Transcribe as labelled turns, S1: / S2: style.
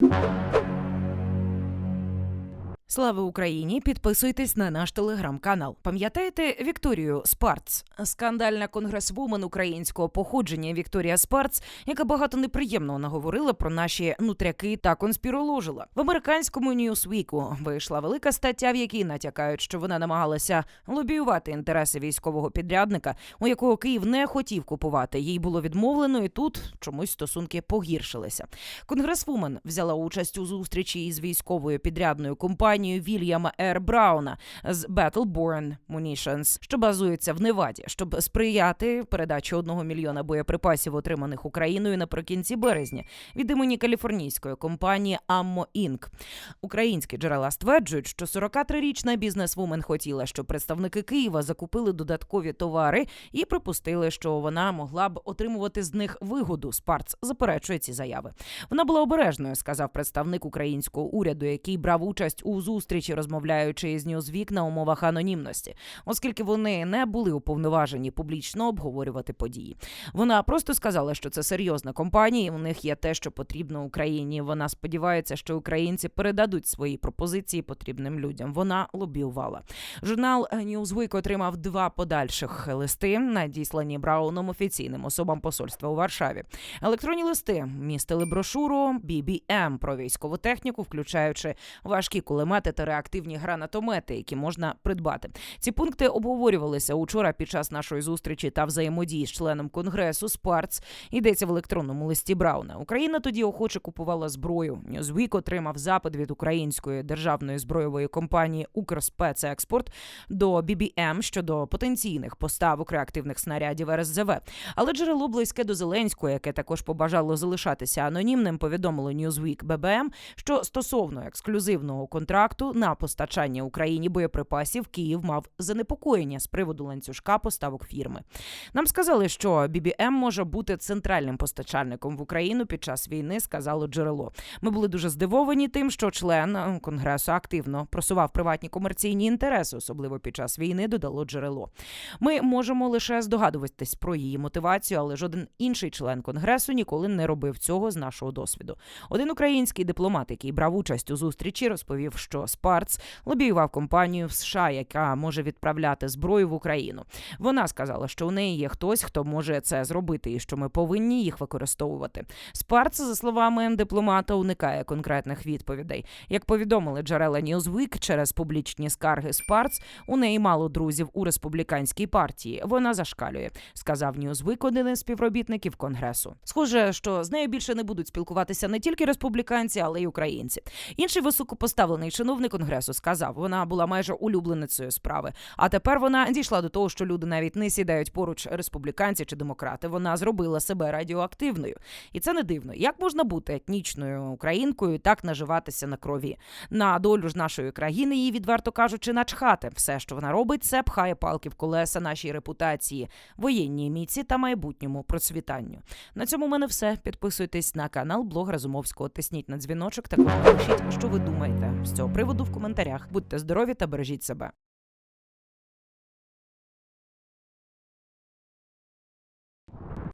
S1: you. Слава Україні! Підписуйтесь на наш телеграм-канал. Пам'ятаєте Вікторію Спарц? Скандальна конгресвумен українського походження Вікторія Спарц, яка багато неприємного наговорила про наші нутряки та конспіроложила. В американському Ньюсвіку вийшла велика стаття, в якій натякають, що вона намагалася лобіювати інтереси військового підрядника, у якого Київ не хотів купувати. Їй було відмовлено, і тут чомусь стосунки погіршилися. Конгресвумен взяла участь у зустрічі із військовою підрядною компанією Вільяма Р. Брауна з Battleborn Munitions, що базується в Неваді, щоб сприяти передачі одного мільйона боєприпасів, отриманих Україною наприкінці березня від імені каліфорнійської компанії Ammo Inc. Українські джерела стверджують, що 43-річна бізнесвумен хотіла, щоб представники Києва закупили додаткові товари і припустили, що вона могла б отримувати з них вигоду. Спарц заперечує ці заяви. Вона була обережною, сказав представник українського уряду, який брав участь у зустрічі, розмовляючи із Ньюзвік на умовах анонімності, оскільки вони не були уповноважені публічно обговорювати події. Вона просто сказала, що це серйозна компанія, і у них є те, що потрібно Україні. Вона сподівається, що українці передадуть свої пропозиції потрібним людям. Вона лобіювала. Журнал Newsweek отримав два подальших листи, надіслані Брауном офіційним особам посольства у Варшаві. Електронні листи містили брошуру BBM про військову техніку, включаючи важкі кулемети та реактивні гранатомети, які можна придбати. Ці пункти обговорювалися учора під час нашої зустрічі та взаємодії з членом конгресу Спарц. Йдеться в електронному листі Брауна. Україна тоді охоче купувала зброю. Ньюзвік отримав запит від української державної збройової компанії Укрспецекспорт до BBM щодо потенційних поставок реактивних снарядів РСЗВ. Але джерело близьке до Зеленського, яке також побажало залишатися анонімним, повідомило Newsweek BBM, що стосовно ексклюзивного контракту на постачання Україні боєприпасів Київ мав занепокоєння з приводу ланцюжка поставок фірми. Нам сказали, що BBM може бути центральним постачальником в Україну під час війни, сказало джерело. Ми були дуже здивовані тим, що член конгресу активно просував приватні комерційні інтереси, особливо під час війни, додало джерело. Ми можемо лише здогадуватись про її мотивацію, але жоден інший член конгресу ніколи не робив цього з нашого досвіду. Один український дипломат, який брав участь у зустрічі, розповів, що Спарц лобіював компанію в США, яка може відправляти зброю в Україну. Вона сказала, що у неї є хтось, хто може це зробити, і що ми повинні їх використовувати. Спарц, за словами дипломата, уникає конкретних відповідей. Як повідомили джерела Newsweek, через публічні скарги Спарц у неї мало друзів у республіканській партії. Вона зашкалює, сказав Newsweek один із співробітників конгресу. Схоже, що з нею більше не будуть спілкуватися не тільки республіканці, але й українці. Інший високопоставлений чиновник конгресу сказав, вона була майже улюбленицею справи. А тепер вона дійшла до того, що люди навіть не сідають поруч республіканці чи демократи. Вона зробила себе радіоактивною, і це не дивно. Як можна бути етнічною українкою і так наживатися на крові? На долю ж нашої країни їй відверто кажучи, начхати. Все, що вона робить, це пхає палки в колеса нашій репутації, воєнній міці та майбутньому процвітанню. На цьому в мене все. Підписуйтесь на канал Блог Разумовського. Тисніть на дзвіночок та напишіть, що ви думаєте з цього приводу в коментарях. Будьте здорові та бережіть себе.